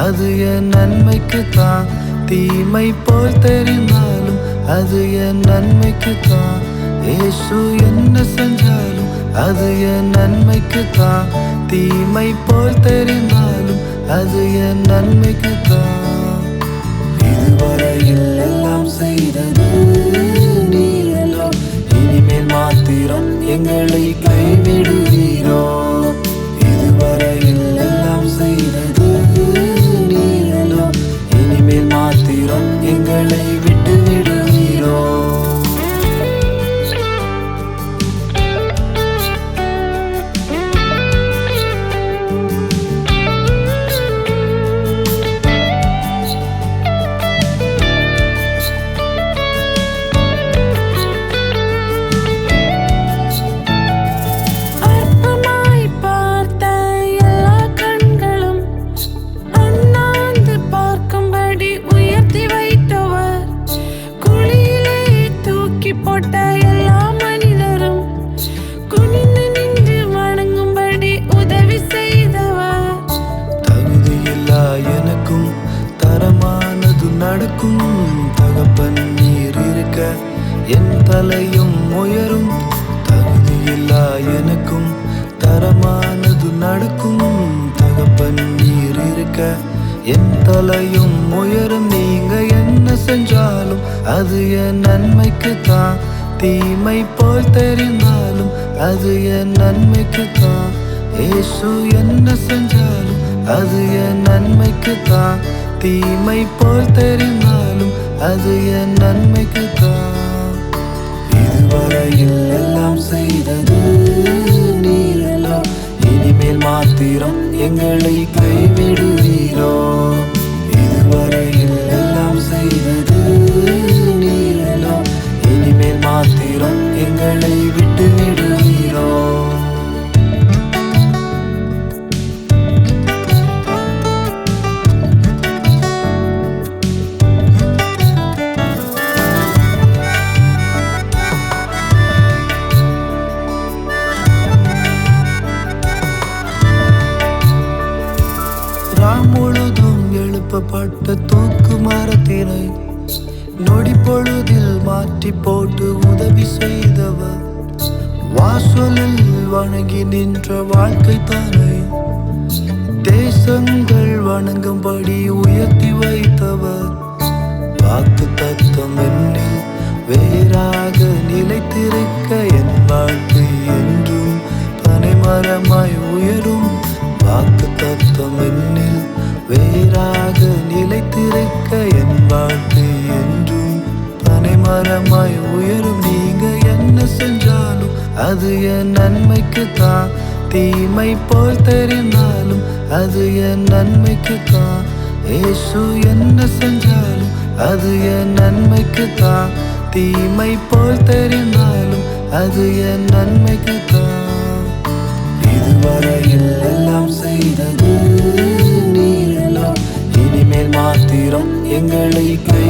அது என் நன்மைக்கு தான் தீமை போல் தெரிந்தாலும் அது என் நன்மைக்கு தான் ஏசு என்ன செஞ்சாலும் அது என் நன்மைக்கு தான் தீமை போல் தெரிந்தாலும் அது என் நன்மைக்கு தான் நடக்கும் தகப்பன் நீர் இருக்க என் தலையும் உயரும். தகுதியில்லா எனக்கும் தரமானது நடக்கும். தகப்பன் நீர் இருக்க என் தலையும் உயரும். நீங்க என்ன செஞ்சாலும் அது என் நன்மைக்கு தான் தீமை போல் தெரிந்தாலும் அது என் நன்மைக்கு தான் ஏசு என்ன செஞ்சாலும் அது என் நன்மைக்கு தான் தீமை போல் தெரிந்தாலும் அது என் நன்மைக்கு தான் இதுவரையில் எல்லாம் செய்தது நீரெல்லாம். இனிமேல் மாத்திரம் எங்களை கைவிடுவீரோ எழுப்பப்பட்ட தூக்கு மரத்தினை நொடி பொழுதில் மாற்றி போட்டு உதவி செய்தவர். வாசலில் வணங்கி நின்ற வாழ்க்கை தானே தேசங்கள் வணங்கும்படி உயர்த்தி வைத்தவர். வாக்கு தத்துவம் என்னில் வேறாக நிலைத்திருக்க என் வாழ்க்கை என்றும் பனைமரமாய் உயரும் நேராக நிலைத்திருக்க என் வாழ்க்கை என்றும் பனைமரமாய் உயரும். நீங்க என்ன செஞ்சாலும் அது என் நன்மைக்கு தான் தீமை போல் தெரிந்தாலும் அது என் நன்மைக்கு தான் ஏசு என்ன செஞ்சாலும் அது என் நன்மைக்கு தான் தீமை போல் தெரிந்தாலும் அது என் நன்மைக்கு தான் இதுவரை நீரல்லோ